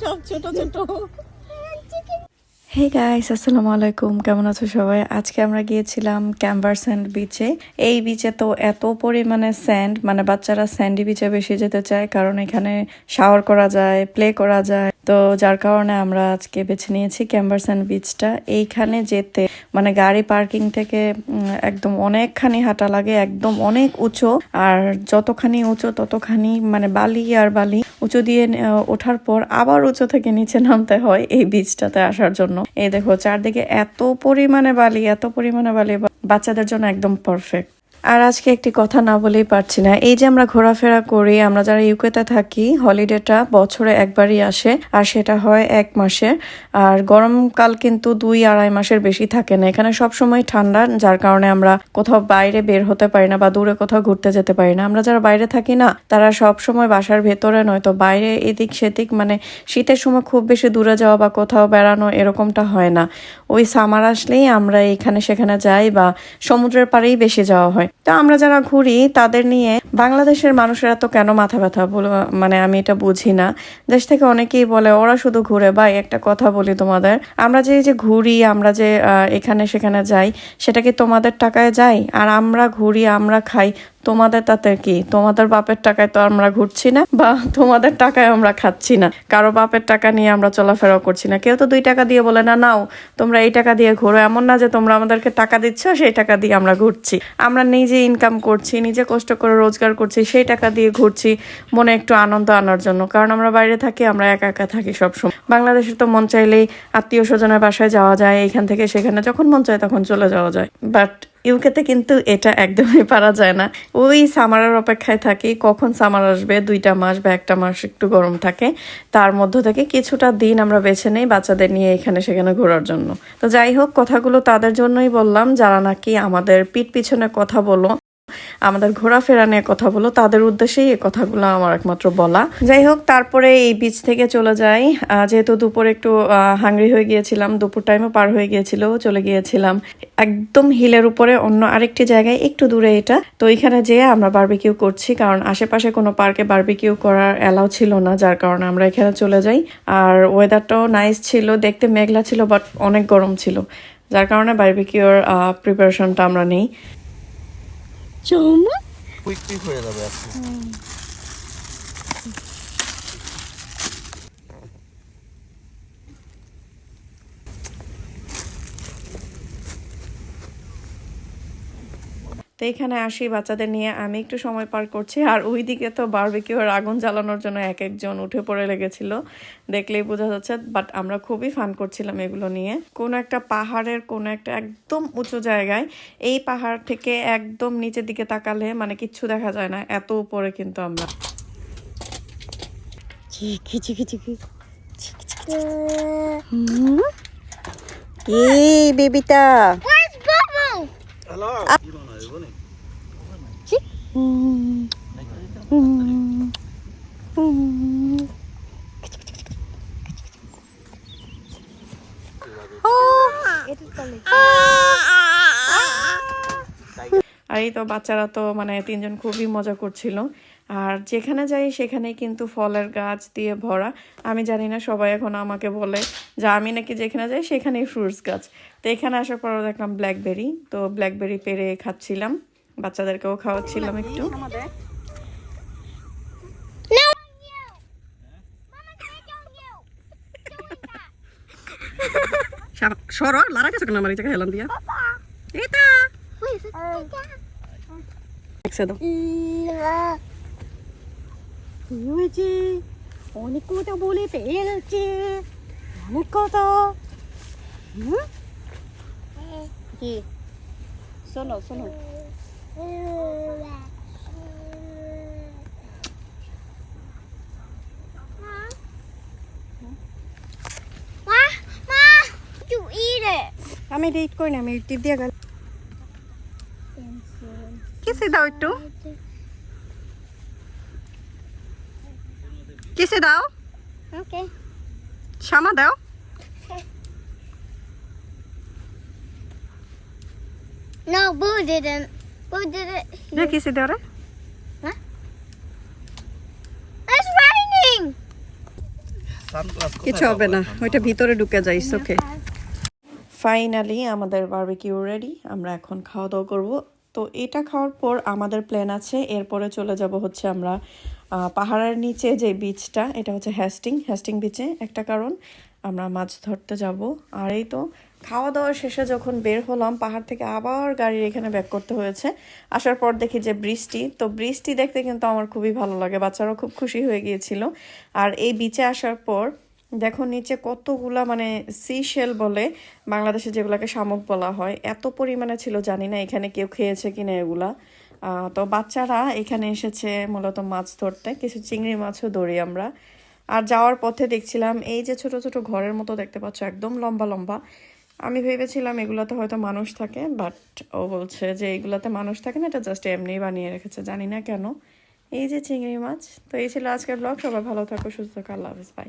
সব ছোট ছোট। হে গাইস আসসালামু আলাইকুম। কেমন আছো সবাই? আজকে আমরা গিয়েছিলাম ক্যাম্বার স্যান্ড বিচে এই বিচে তো এত পরিমাণে স্যান্ড মানে বাচ্চারা স্যান্ডি বিচে বেশি যেতে চায়, কারণ এখানে শাওয়ার করা যায় প্লে করা যায়। তো যার কারণে আমরা আজকে বেছে নিয়েছি ক্যাম্বার স্যান্ড বিচটা। এইখানে যেতে মানে গাড়ি পার্কিং থেকে একদম অনেকখানি হাঁটা লাগে, একদম অনেক উঁচু। আর যতখানি উঁচু, ততখানি মানে বালি আর বালি উঁচু দিয়ে ওঠার পর আবার উঁচু থেকে নিচে নামতে হয় এই বীজটাতে আসার জন্য। এই দেখো, চারদিকে এত পরিমাণে বালি, এত পরিমাণে বালি, বাচ্চাদের জন্য একদম পারফেক্ট আর আজকে একটি কথা না বলেই পারছি না। এই যে আমরা ঘোরাফেরা করি, আমরা যারা ইউকেতে থাকি, হলিডেটা বছরে একবারই আসে, আর সেটা হয় এক মাসে। আর গরমকাল কিন্তু দুই আড়াই মাসের বেশি থাকে না। এখানে সব সময় ঠান্ডা, যার কারণে আমরা কোথাও বাইরে বের হতে পারি না বা দূরে কোথাও ঘুরতে যেতে পারি না। আমরা যারা বাইরে থাকি না, তারা সব সময় বাসার ভেতরে নয়, তো বাইরে এদিক সেদিক মানে শীতের সময় খুব বেশি দূরে যাওয়া বা কোথাও বেড়ানো এরকমটা হয় না। ওই সামার আসলেই আমরা এখানে সেখানে যাই বা সমুদ্রের পাড়েই বেশি যাওয়া হয়। তো আমরা যারা ঘুরি, তাদের নিয়ে বাংলাদেশের মানুষেরা তো কেন মাথা ব্যথা বলো মানে আমি এটা বুঝি না। দেশ থেকে অনেকেই বলে, ওরা শুধু ঘুরে, ভাই, একটা কথা বলি তোমাদের। আমরা যে যে ঘুরি, আমরা যে এখানে সেখানে যাই, সেটা কি তোমাদের টাকায় যাই আর আমরা ঘুরি, আমরা খাই তোমাদের তাতে কি? তোমাদের বাপের টাকায় তো আমরা ঘুরছি না, বা তোমাদের টাকায় আমরা খাচ্ছি না। কারও বাপের টাকা নিয়ে আমরা চলাফেরা করছি না। কেউ তো দুই টাকা দিয়ে বলে, না, নাও, তোমরা এই টাকা দিয়ে ঘোরো। এমন না যে তোমরা আমাদেরকে টাকা দিচ্ছ, সেই টাকা দিয়ে আমরা ঘুরছি। আমরা নিজে ইনকাম করছি, নিজে কষ্ট করে রোজগার করছি, সেই টাকা দিয়ে ঘুরছি, মনে একটু আনন্দ আনার জন্য। কারণ আমরা বাইরে থাকি, আমরা একা একা থাকি সবসময়। বাংলাদেশে তো মন চাইলেই আত্মীয় স্বজনের বাসায় যাওয়া যায়, এখান থেকে সেখানে। যখন মন চায় তখন চলে যাওয়া যায়। বাট ইউকেতে কিন্তু এটা একদমই পারা যায় না। ওই সামারের অপেক্ষায় থাকি, কখন সামার আসবে, দুইটা মাস বা একটা মাস একটু গরম থাকে। তার মধ্য থেকে কিছুটা দিন আমরা বেছে নেই বাচ্চাদের নিয়ে এখানে সেখানে ঘোরার জন্য। তো যাই হোক, কথাগুলো তাদের জন্যই বললাম, যারা নাকি আমাদের পিঠ পিছনে কথা বলো আমাদের ঘোরাফেরা নিয়ে কথা বলো, তাদের উদ্দেশ্যেই এই কথাগুলো আমার একমাত্র বলা। যাই হোক, তারপরে এই বিচ থেকে চলে যাই। যেহেতু দুপুরে একটু হাংরি হয়ে গিয়েছিলাম, দুপুর টাইমও পার হয়ে গিয়েছিল, চলে গিয়েছিলাম। একদম হিলের উপরে, অন্য আরেকটি জায়গায়, একটু দূরে এটা। তো এখানে যেয়ে আমরা বার্বিকিউ করছি, কারণ আশেপাশে কোনো পার্কে বার্বিকিউ করার অ্যালাউ ছিল না, যার কারণে আমরা এখানে চলে যাই। আর ওয়েদারটাও নাইস ছিল, দেখতে মেঘলা ছিল বাট অনেক গরম ছিল, যার কারণে বারবিকিউর প্রিপারেশনটা আমরা নেই। চৌমা? কুইক কুইক হয়ে যাবে আজকে। তো এখানে আসি বাচ্চাদের নিয়ে। আমি একটু সময় পার করছি। আর ওই দিকে তো বারবিকিউর আগুন জ্বালানোর জন্য এক একজন উঠে পড়ে লেগেছিল। দেখলেই বোঝা যাচ্ছে বাট আমরা খুবই ফান করছিলাম এগুলো নিয়ে। কোনো একটা পাহাড়ের কোনো একটা একদম উঁচু জায়গায় এই পাহাড় থেকে একদম নিচের দিকে তাকালে মানে কিচ্ছু দেখা যায় না। এত উপরে কিন্তু আমরা। এই বেবিটা। হ্যালো এই তো বাচ্চারা তো মানে তিনজন খুবই মজা করছিল। আর যেখানে যাই সেখানে কিন্তু ফলের গাছ দিয়ে ভরা। আমি জানি না সবাই এখন আমাকে বলে যে আমি নাকি যেখানে যাই সেখানেই ফ্রুটস গাছ। তো এখানে আসার পর দেখলাম ব্ল্যাকবেরি তো ব্ল্যাকবেরি পেরে খাচ্ছিলাম। বাচ্চাদেরকেও খাওয়াচ্ছিলাম একটু। সরো লারা গেছে কেন আমার? এই হেলান দিয়া। এটা একসে হয়েছে অনেক কথা বলে ফেলছে। অনেক কথা। হুম? কি? শোনো শোনো. আমি রিড করি না আমি টিপ দিয়ে গেল কিসে দাও একটু কিসে দাও Okay. শ্যামা দাও No, Boo didn't. Boo did it. দাও রে It's raining. কিছু হবে না ওইটা ভিতরে ঢুকে যাই ওকে ফাইনালি আমাদের বারবিকিউ রেডি আমরা এখন খাওয়া দাওয়া করব। তো এটা খাওয়ার পর আমাদের প্ল্যান আছে এরপরে চলে যাব হচ্ছে আমরা পাহাড়ের নিচে যে বিচটা এটা হচ্ছে হ্যাস্টিং হ্যাস্টিং বিচে একটা কারণ আমরা মাছ ধরতে যাব। আর এই তো খাওয়া দাওয়া শেষে যখন বের হলাম, পাহাড় থেকে আবার গাড়ির এখানে ব্যাক করতে হয়েছে। আসার পর দেখি যে বৃষ্টি, তো বৃষ্টি দেখতে কিন্তু আমার খুবই ভালো লাগে। বাচ্চারাও খুব খুশি হয়ে গিয়েছিল। আর এই বিচে আসার পর, দেখো নিচে কতগুলা মানে সি শেল বলে, বাংলাদেশে যেগুলাকে শামুক বলা হয়, এত পরিমাণে ছিল, জানি না এখানে কেউ খেয়েছে কিনা এগুলা। তো বাচ্চারা এখানে এসেছে মূলত মাছ ধরতে, কিছু চিংড়ি মাছও ধরি আমরা। আর যাওয়ার পথে দেখছিলাম, এই যে ছোট ছোট ঘরের মতো দেখতে পাচ্ছ, একদম লম্বা লম্বা। আমি ভেবেছিলাম এগুলোতে হয়তো মানুষ থাকে বাট ও বলছে যে এগুলাতে মানুষ থাকে না, এটা জাস্ট এমনি বানিয়ে রেখেছে, জানি না কেন। এই যে চিংড়ি মাছ, তো এই ছিল আজকের ব্লগ সবাই ভালো থাকো, সুস্থ থাকো, আল্লাহ হাফিজ বাই